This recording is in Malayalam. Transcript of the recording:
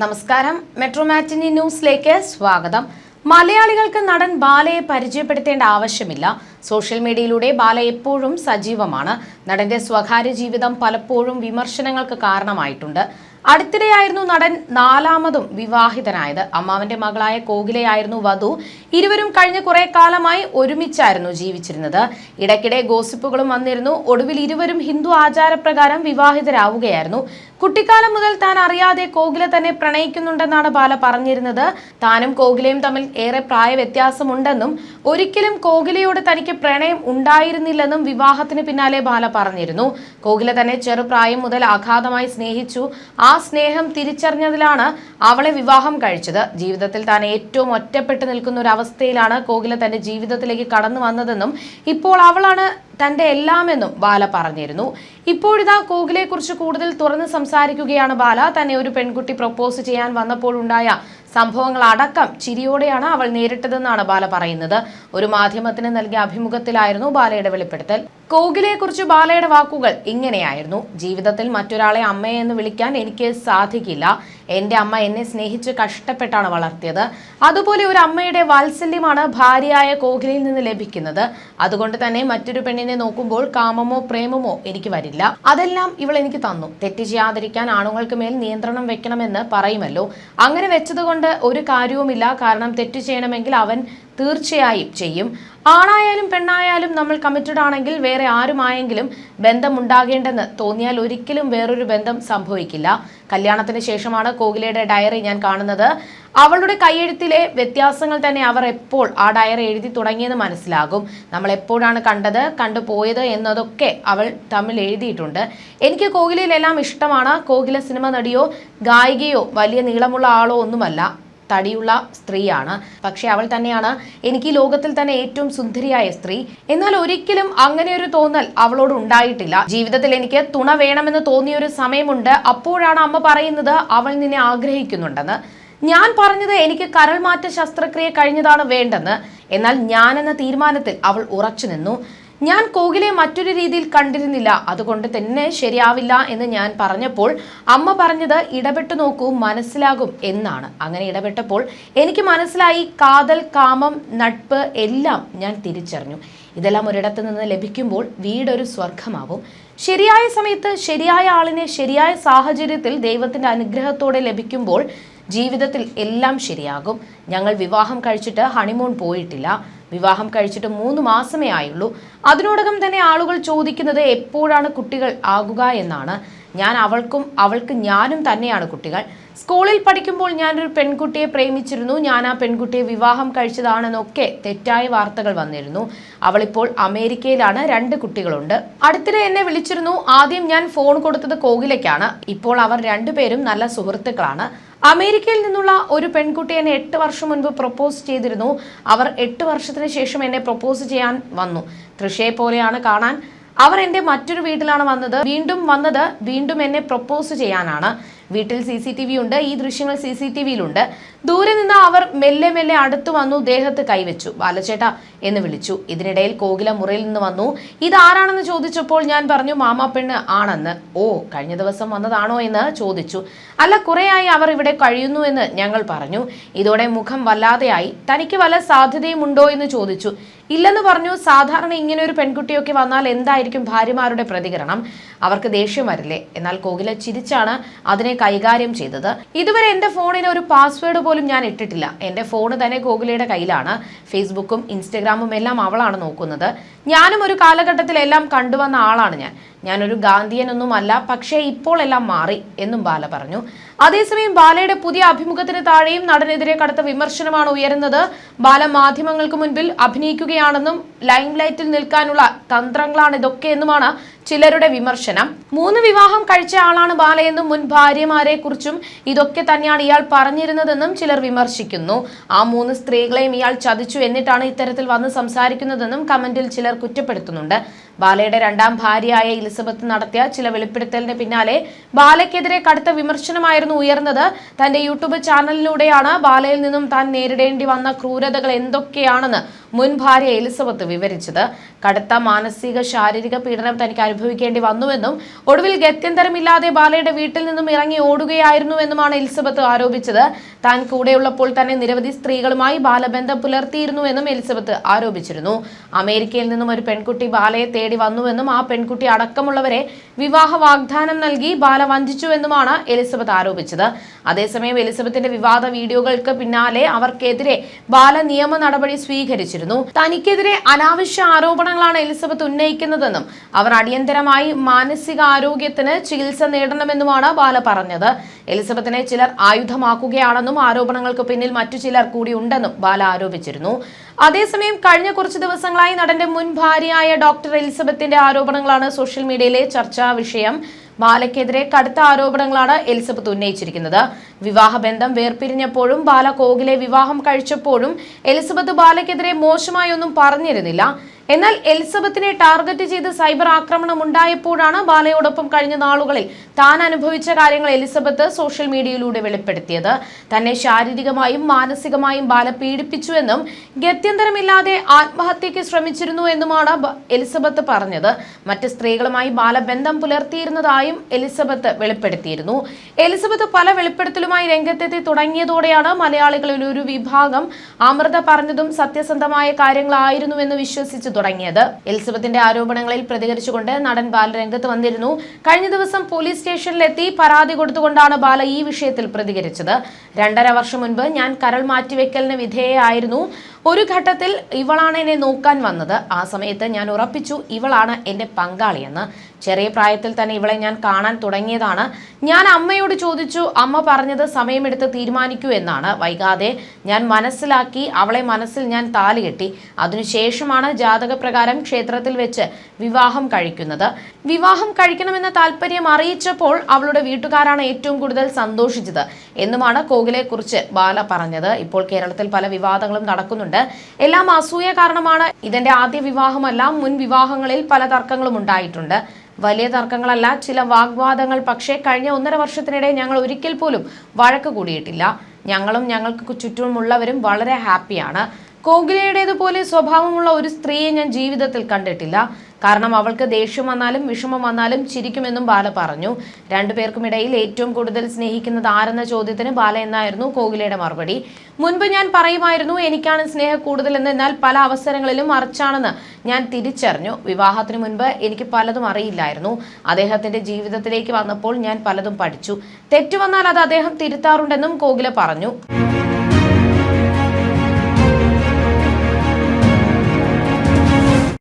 നമസ്കാരം. മെട്രോ മാറ്റിനി ന്യൂസിലേക്ക് സ്വാഗതം. മലയാളികൾക്ക് നടൻ ബാലയെ പരിചയപ്പെടുത്തേണ്ട ആവശ്യമില്ല. സോഷ്യൽ മീഡിയയിലൂടെ ബാല എപ്പോഴും സജീവമാണ്. നടന്റെ സ്വകാര്യ ജീവിതം പലപ്പോഴും വിമർശനങ്ങൾക്ക് കാരണമായിട്ടുണ്ട്. അടുത്തിടെയായിരുന്നു നടൻ നാലാമതും വിവാഹിതനായത്. അമ്മാവന്റെ മകളായ കോകിലയായിരുന്നു വധു. ഇരുവരും കഴിഞ്ഞ കുറെ കാലമായി ഒരുമിച്ചായിരുന്നു ജീവിച്ചിരുന്നത്. ഇടയ്ക്കിടെ ഗോസിപ്പുകളും വന്നിരുന്നു. ഒടുവിൽ ഇരുവരും ഹിന്ദു ആചാരപ്രകാരം വിവാഹിതരാവുകയായിരുന്നു. കുട്ടിക്കാലം മുതൽ താൻ അറിയാതെ കോകില തന്നെ പ്രണയിക്കുന്നുണ്ടെന്നാണ് ബാല പറഞ്ഞിരുന്നത്. താനും കോകിലയും തമ്മിൽ ഏറെ പ്രായ വ്യത്യാസമുണ്ടെന്നും ഒരിക്കലും കോകിലയോട് തനിക്ക് പ്രണയം ഉണ്ടായിരുന്നില്ലെന്നും വിവാഹത്തിന് പിന്നാലെ ബാല പറഞ്ഞിരുന്നു. കോകില തന്നെ ചെറുപ്രായം മുതൽ അഗാധമായി സ്നേഹിച്ചു. ആ സ്നേഹം തിരിച്ചറിഞ്ഞതിലാണ് അവളെ വിവാഹം കഴിച്ചത്. ജീവിതത്തിൽ താൻ ഏറ്റവും ഒറ്റപ്പെട്ടു നിൽക്കുന്ന ഒരു അവസ്ഥയിലാണ് കോകില തന്റെ ജീവിതത്തിലേക്ക് കടന്നു വന്നതെന്നും ഇപ്പോൾ അവളാണ് തന്റെ എല്ലാമെന്നും ബാല പറഞ്ഞിരുന്നു. ഇപ്പോഴിതാ കോകിലയെക്കുറിച്ച് കൂടുതൽ തുറന്ന് സംസാരിക്കുകയാണ് ബാല. തന്നെ ഒരു പെൺകുട്ടി പ്രപ്പോസ് ചെയ്യാൻ വന്നപ്പോഴുണ്ടായ സംഭവങ്ങൾ അടക്കം ചിരിയോടെയാണ് അവൾ നേരിട്ടതെന്നാണ് ബാല പറയുന്നത്. ഒരു മാധ്യമത്തിന് നൽകിയ അഭിമുഖത്തിലായിരുന്നു ബാലയുടെ വെളിപ്പെടുത്തൽ. കോകിലയെക്കുറിച്ച് ബാലയുടെ വാക്കുകൾ ഇങ്ങനെയായിരുന്നു. ജീവിതത്തിൽ മറ്റൊരാളെ അമ്മയെന്ന് വിളിക്കാൻ എനിക്ക് സാധിക്കില്ല. എന്റെ അമ്മ എന്നെ സ്നേഹിച്ച് കഷ്ടപ്പെട്ടാണ് വളർത്തിയത്. അതുപോലെ ഒരു അമ്മയുടെ വാത്സല്യമാണ് ഭാര്യയായ കോഹ്ലിയിൽ നിന്ന് ലഭിക്കുന്നത്. അതുകൊണ്ട് തന്നെ മറ്റൊരു പെണ്ണിനെ നോക്കുമ്പോൾ കാമമോ പ്രേമമോ എനിക്ക് വരില്ല. അതെല്ലാം ഇവൾ എനിക്ക് തന്നു. തെറ്റ് ചെയ്യാതിരിക്കാൻ ആണുങ്ങൾക്ക് മേൽ നിയന്ത്രണം വെക്കണമെന്ന് പറയുമല്ലോ. അങ്ങനെ വെച്ചതുകൊണ്ട് ഒരു കാര്യവുമില്ല. കാരണം തെറ്റ് ചെയ്യണമെങ്കിൽ അവൻ തീർച്ചയായും ചെയ്യും. ആണായാലും പെണ്ണായാലും നമ്മൾ കമ്മിറ്റഡ് ആണെങ്കിൽ വേറെ ആരുമായെങ്കിലും ബന്ധമുണ്ടാകേണ്ടെന്ന് തോന്നിയാൽ ഒരിക്കലും വേറൊരു ബന്ധം സംഭവിക്കില്ല. കല്യാണത്തിന് ശേഷമാണ് കോകിലയുടെ ഡയറി ഞാൻ കാണുന്നത്. അവളുടെ കൈയെഴുത്തിലെ വ്യത്യാസങ്ങൾ തന്നെ അവർ എപ്പോൾ ആ ഡയറി എഴുതി തുടങ്ങിയെന്ന് മനസ്സിലാകും. നമ്മൾ എപ്പോഴാണ് കണ്ടത് കണ്ടുപോയത് എന്നതൊക്കെ അവൾ തമ്മിൽ എഴുതിയിട്ടുണ്ട്. എനിക്ക് കോകിലയിലെല്ലാം ഇഷ്ടമാണ്. കോകില സിനിമ നടിയോ ഗായികയോ വലിയ നീളമുള്ള ആളോ ഒന്നുമല്ല. തടിയുള്ള സ്ത്രീയാണ്. പക്ഷെ അവൾ തന്നെയാണ് എനിക്ക് ലോകത്തിൽ തന്നെ ഏറ്റവും സുന്ദരിയായ സ്ത്രീ. എന്നാൽ ഒരിക്കലും അങ്ങനെ ഒരു തോന്നൽ അവളോട് ഉണ്ടായിട്ടില്ല. ജീവിതത്തിൽ എനിക്ക് തുണ വേണമെന്ന് തോന്നിയ ഒരു സമയമുണ്ട്. അപ്പോഴാണ് അമ്മ പറയുന്നത് അവൾ നിന്നെ ആഗ്രഹിക്കുന്നുണ്ടെന്ന്. ഞാൻ പറഞ്ഞത് എനിക്ക് കരൾ മാറ്റ ശസ്ത്രക്രിയ കഴിഞ്ഞതാണ് വേണ്ടെന്ന്. എന്നാൽ ഞാൻ എന്ന തീരുമാനത്തിൽ അവൾ ഉറച്ചു നിന്നു. ഞാൻ കോകിലെ മറ്റൊരു രീതിയിൽ കണ്ടിരുന്നില്ല. അതുകൊണ്ട് തന്നെ ശരിയാവില്ല എന്ന് ഞാൻ പറഞ്ഞപ്പോൾ അമ്മ പറഞ്ഞത് ഇടപെട്ടു നോക്കൂ മനസ്സിലാകും എന്നാണ്. അങ്ങനെ ഇടപെട്ടപ്പോൾ എനിക്ക് മനസ്സിലായി കാതൽ കാമം നട്പ് എല്ലാം ഞാൻ തിരിച്ചറിഞ്ഞു. ഇതെല്ലാം ഒരിടത്ത് നിന്ന് ലഭിക്കുമ്പോൾ വീടൊരു സ്വർഗമാവും ശരിയായ സമയത്ത് ശരിയായ ആളിനെ ശരിയായ സാഹചര്യത്തിൽ ദൈവത്തിന്റെ അനുഗ്രഹത്തോടെ ലഭിക്കുമ്പോൾ ജീവിതത്തിൽ എല്ലാം ശരിയാകും. ഞങ്ങൾ വിവാഹം കഴിച്ചിട്ട് ഹണിമൂൺ പോയിട്ടില്ല. വിവാഹം കഴിച്ചിട്ട് മൂന്ന് മാസമേ ആയുള്ളൂ. അതിനോടകം തന്നെ ആളുകൾ ചോദിക്കുന്നത് എപ്പോഴാണ് കുട്ടികൾ ആകുക എന്നാണ്. ഞാൻ അവൾക്കും അവൾക്ക് ഞാനും തന്നെയാണ് കുട്ടികൾ. സ്കൂളിൽ പഠിക്കുമ്പോൾ ഞാനൊരു പെൺകുട്ടിയെ പ്രേമിച്ചിരുന്നു. ഞാൻ ആ പെൺകുട്ടിയെ വിവാഹം കഴിച്ചതാണെന്നൊക്കെ തെറ്റായ വാർത്തകൾ വന്നിരുന്നു. അവളിപ്പോൾ അമേരിക്കയിലാണ്. രണ്ട് കുട്ടികളുണ്ട്. അടുത്തിടെ എന്നെ വിളിച്ചിരുന്നു. ആദ്യം ഞാൻ ഫോൺ കൊടുത്തത് കോകിലയ്ക്കാണ്. ഇപ്പോൾ അവർ രണ്ടുപേരും നല്ല സുഹൃത്തുക്കളാണ്. അമേരിക്കയിൽ നിന്നുള്ള ഒരു പെൺകുട്ടി എന്നെ എട്ട് വർഷം മുൻപ് പ്രപ്പോസ് ചെയ്തിരുന്നു. അവർ എട്ട് വർഷത്തിന് ശേഷം എന്നെ പ്രപ്പോസ് ചെയ്യാൻ വന്നു. തൃശയെ പോലെയാണ് കാണാൻ. അവർ എന്റെ മറ്റൊരു വീട്ടിലാണ് വന്നത്. വീണ്ടും വന്നത് വീണ്ടും എന്നെ പ്രപ്പോസ് ചെയ്യാനാണ്. വീട്ടിൽ സി സി ടി വി ഉണ്ട് ഈ ദൃശ്യങ്ങൾ സി സി ടി വിയിലുണ്ട്. ദൂരെ നിന്ന് അവർ മെല്ലെ മെല്ലെ അടുത്തു വന്നു ദേഹത്ത് കൈവച്ചു. ബാലചേട്ട എന്ന് വിളിച്ചു. ഇതിനിടയിൽ കോകില മുറിയിൽ നിന്ന് വന്നു. ഇതാരാണെന്ന് ചോദിച്ചപ്പോൾ ഞാൻ പറഞ്ഞു മാമാ പെണ്ണ് ആണെന്ന്. ഓ കഴിഞ്ഞ ദിവസം വന്നതാണോ? എന്ന് ചോദിച്ചു. അല്ല കുറേയായി അവർ ഇവിടെ കഴിയുന്നു എന്ന് ഞങ്ങൾ പറഞ്ഞു. ഇതോടെ മുഖം വല്ലാതെയായി. തനിക്ക് വല്ല സാധ്യതയുമുണ്ടോ? എന്ന് ചോദിച്ചു. ഇല്ലെന്ന് പറഞ്ഞു. സാധാരണ ഇങ്ങനെ ഒരു പെൺകുട്ടിയൊക്കെ വന്നാൽ എന്തായിരിക്കും ഭാര്യമാരുടെ പ്രതികരണം? അവർക്ക് ദേഷ്യം വരില്ലേ? എന്നാൽ കോകില ചിരിച്ചാണ് അതിനെ കൈകാര്യം ചെയ്തത്. ഇതുവരെ എന്റെ ഫോണിന് ഒരു പാസ്വേഡ് പോലും ഞാൻ ഇട്ടിട്ടില്ല. എന്റെ ഫോൺ തന്നെ കോകിലയുടെ കയ്യിലാണ്. ഫേസ്ബുക്കും ഇൻസ്റ്റഗ്രാമും എല്ലാം അവളാണ് നോക്കുന്നത്. ഞാനും ഒരു കാലഘട്ടത്തിൽ എല്ലാം കണ്ടുവന്ന ആളാണ് ഞാൻ. ഞാനൊരു ഗാന്ധിയനൊന്നുമല്ല പക്ഷേ ഇപ്പോൾ എല്ലാം മാറി എന്നും ബാല പറഞ്ഞു. അതേസമയം ബാലയുടെ പുതിയ അഭിമുഖത്തിന് താഴെയും നടനെതിരെ കടുത്ത വിമർശനമാണ് ഉയരുന്നത്. ബാല മാധ്യമങ്ങൾക്ക് മുൻപിൽ അഭിനയിക്കുകയാണെന്നും ലൈം ലൈറ്റിൽ നിൽക്കാനുള്ള തന്ത്രങ്ങളാണ് ഇതൊക്കെ എന്നുമാണ് ചിലരുടെ വിമർശനം. മൂന്ന് വിവാഹം കഴിച്ച ആളാണ് ബാലയെന്നും മുൻ ഭാര്യമാരെ കുറിച്ചും ഇതൊക്കെ തന്നെയാണ് ഇയാൾ പറഞ്ഞിരുന്നതെന്നും ചിലർ വിമർശിക്കുന്നു. ആ മൂന്ന് സ്ത്രീകളെയും ഇയാൾ ചതിച്ചു എന്നിട്ടാണ് ഇത്തരത്തിൽ വന്ന് സംസാരിക്കുന്നതെന്നും കമന്റിൽ ചിലർ കുറ്റപ്പെടുത്തുന്നുണ്ട്. ബാലയുടെ രണ്ടാം ഭാര്യയായ എലിസബത്ത് നടത്തിയ ചില വെളിപ്പെടുത്തലിന് പിന്നാലെ ബാലയ്ക്കെതിരെ കടുത്ത വിമർശനമായിരുന്നു ഉയർന്നത്. തന്റെ യൂട്യൂബ് ചാനലിലൂടെയാണ് ബാലയിൽ നിന്നും താൻ നേരിടേണ്ടി വന്ന ക്രൂരതകൾ എന്തൊക്കെയാണെന്ന് മുൻ ഭാര്യ എലിസബത്ത് വിവരിച്ചത്. കടുത്ത മാനസിക ശാരീരിക പീഡനം തനിക്ക് അനുഭവ അനുഭവിക്കേണ്ടി വന്നുവെന്നും ഒടുവിൽ ഗത്യന്തരമില്ലാതെ ബാലയുടെ വീട്ടിൽ നിന്നും ഇറങ്ങി ഓടുകയായിരുന്നുവെന്നുമാണ് എലിസബത്ത് ആരോപിച്ചത്. താൻ കൂടെയുള്ളപ്പോൾ തന്നെ നിരവധി സ്ത്രീകളുമായി ബാലബന്ധം പുലർത്തിയിരുന്നുവെന്നും എലിസബത്ത് ആരോപിച്ചിരുന്നു. അമേരിക്കയിൽ നിന്നും ഒരു പെൺകുട്ടി ബാലയെ തേടി വന്നുവെന്നും ആ പെൺകുട്ടി അടക്കമുള്ളവരെ വിവാഹ വാഗ്ദാനം നൽകി ബാല വഞ്ചിച്ചുവെന്നുമാണ് എലിസബത്ത് ആരോപിച്ചത്. അതേസമയം എലിസബത്തിന്റെ വിവാദ വീഡിയോകൾക്ക് പിന്നാലെ അവർക്കെതിരെ ബാല നിയമ നടപടി സ്വീകരിച്ചിരുന്നു. തനിക്കെതിരെ അനാവശ്യ ആരോപണങ്ങളാണ് എലിസബത്ത് ഉന്നയിക്കുന്നതെന്നും അവർ അടിയന്തരമായി മാനസികാരോഗ്യത്തിന് ചികിത്സ നേടണമെന്നുമാണ് ബാല പറഞ്ഞത്. എലിസബത്തിനെ ചിലർ ആയുധമാക്കുകയാണെന്നും ആരോപണങ്ങൾക്ക് പിന്നിൽ മറ്റു ചിലർ കൂടി ഉണ്ടെന്നും ബാല ആരോപിച്ചിരുന്നു. അതേസമയം കഴിഞ്ഞ കുറച്ച് ദിവസങ്ങളായി നടന്റെ മുൻ ഭാര്യയായ ഡോക്ടർ എലിസബത്തിന്റെ ആരോപണങ്ങളാണ് സോഷ്യൽ മീഡിയയിലെ ചർച്ചാ വിഷയം. ബാലയ്ക്കെതിരെ കടുത്ത ആരോപണങ്ങളാണ് എലിസബത്ത് ഉന്നയിച്ചിരിക്കുന്നത്. വിവാഹബന്ധം വേർപിരിഞ്ഞപ്പോഴും ബാല കോകിലെ വിവാഹം കഴിച്ചപ്പോഴും എലിസബത്ത് ബാലയ്ക്കെതിരെ മോശമായി ഒന്നും പറഞ്ഞിരുന്നില്ല. എന്നാൽ എലിസബത്തിനെ ടാർഗറ്റ് ചെയ്ത് സൈബർ ആക്രമണം ഉണ്ടായപ്പോഴാണ് ബാലയോടൊപ്പം കഴിഞ്ഞ നാളുകളിൽ താൻ അനുഭവിച്ച കാര്യങ്ങൾ എലിസബത്ത് സോഷ്യൽ മീഡിയയിലൂടെ വെളിപ്പെടുത്തിയത്. തന്നെ ശാരീരികമായും മാനസികമായും ബാല പീഡിപ്പിച്ചുവെന്നും ഗത്യന്തരമില്ലാതെ ആത്മഹത്യയ്ക്ക് ശ്രമിച്ചിരുന്നു എന്നുമാണ് എലിസബത്ത് പറഞ്ഞത്. മറ്റ് സ്ത്രീകളുമായി ബാലബന്ധം പുലർത്തിയിരുന്നതായും എലിസബത്ത് വെളിപ്പെടുത്തിയിരുന്നു. എലിസബത്ത് പല വെളിപ്പെടുത്തലുമായി രംഗത്തെത്തി തുടങ്ങിയതോടെയാണ് മലയാളികളിൽ ഒരു വിഭാഗം അമൃത പറഞ്ഞതും സത്യസന്ധമായ കാര്യങ്ങളായിരുന്നുവെന്ന് വിശ്വസിച്ചു തുടങ്ങിയത്. എലിസബത്തിന്റെ ആരോപണങ്ങളിൽ പ്രതികരിച്ചുകൊണ്ട് നടൻ ബാലരംഗത്ത് വന്നിരുന്നു. കഴിഞ്ഞ ദിവസം പോലീസ് സ്റ്റേഷനിലെത്തി പരാതി കൊടുത്തുകൊണ്ടാണ് ബാല ഈ വിഷയത്തിൽ പ്രതികരിച്ചത്. രണ്ടര വർഷം മുൻപ് ഞാൻ കരൾ മാറ്റിവെക്കലിന് വിധേയയായിരുന്നു ഒരു ഘട്ടത്തിൽ ഇവളാണ് എന്നെ നോക്കാൻ വന്നത്. ആ സമയത്ത് ഞാൻ ഉറപ്പിച്ചു ഇവളാണ് എന്റെ പങ്കാളിയെന്ന്. ചെറിയ പ്രായത്തിൽ തന്നെ ഇവളെ ഞാൻ കാണാൻ തുടങ്ങിയതാണ്. ഞാൻ അമ്മയോട് ചോദിച്ചു അമ്മ പറഞ്ഞത് സമയമെടുത്ത് തീരുമാനിക്കൂ എന്നാണ്. വൈകാതെ ഞാൻ മനസ്സിലാക്കി അവളെ മനസ്സിൽ ഞാൻ താലി കെട്ടി. അതിനുശേഷമാണ് ജാതകപ്രകാരം ക്ഷേത്രത്തിൽ വെച്ച് വിവാഹം കഴിക്കുന്നത്. വിവാഹം കഴിക്കണമെന്ന താല്പര്യം അറിയിച്ചപ്പോൾ അവളുടെ വീട്ടുകാരാണ് ഏറ്റവും കൂടുതൽ സന്തോഷിച്ചത് എന്നുമാണ് കോകിലെ കുറിച്ച് ബാല പറഞ്ഞത്. ഇപ്പോൾ കേരളത്തിൽ പല വിവാദങ്ങളും നടക്കുന്നുണ്ട്. എല്ലാം അസൂയ കാരണമാണ്. ഇതിന്റെ ആദ്യ വിവാഹമല്ല മുൻ വിവാഹങ്ങളിൽ പല തർക്കങ്ങളും ഉണ്ടായിട്ടുണ്ട്. വലിയ തർക്കങ്ങളല്ല ചില വാഗ്വാദങ്ങൾ. പക്ഷേ കഴിഞ്ഞ ഒന്നര വർഷത്തിനിടെ ഞങ്ങൾ ഒരിക്കൽ പോലും വഴക്ക് കൂടിയിട്ടില്ല. ഞങ്ങളും ഞങ്ങൾക്ക് ചുറ്റുമുള്ളവരും വളരെ ഹാപ്പിയാണ്. കോകിലയുടേതുപോലെ സ്വഭാവമുള്ള ഒരു സ്ത്രീയെ ഞാൻ ജീവിതത്തിൽ കണ്ടിട്ടില്ല. കാരണം അവൾക്ക് ദേഷ്യം വന്നാലും വിഷമം വന്നാലും ചിരിക്കുമെന്നും ബാല പറഞ്ഞു. രണ്ടുപേർക്കും ഇടയിൽ ഏറ്റവും കൂടുതൽ സ്നേഹിക്കുന്നത് ആരെന്ന ചോദ്യത്തിന് ബാല എന്നായിരുന്നു കോകിലയുടെ മറുപടി. മുൻപ് ഞാൻ പറയുമായിരുന്നു എനിക്കാണ് സ്നേഹ കൂടുതലെന്ന്. എന്നാൽ പല അവസരങ്ങളിലും മറിച്ചാണെന്ന് ഞാൻ തിരിച്ചറിഞ്ഞു. വിവാഹത്തിന് മുൻപ് എനിക്ക് പലതും അറിയില്ലായിരുന്നു. അദ്ദേഹത്തിന്റെ ജീവിതത്തിലേക്ക് വന്നപ്പോൾ ഞാൻ പലതും പഠിച്ചു. തെറ്റു വന്നാൽ അത് അദ്ദേഹം തിരുത്താറുണ്ടെന്നും കോകില പറഞ്ഞു.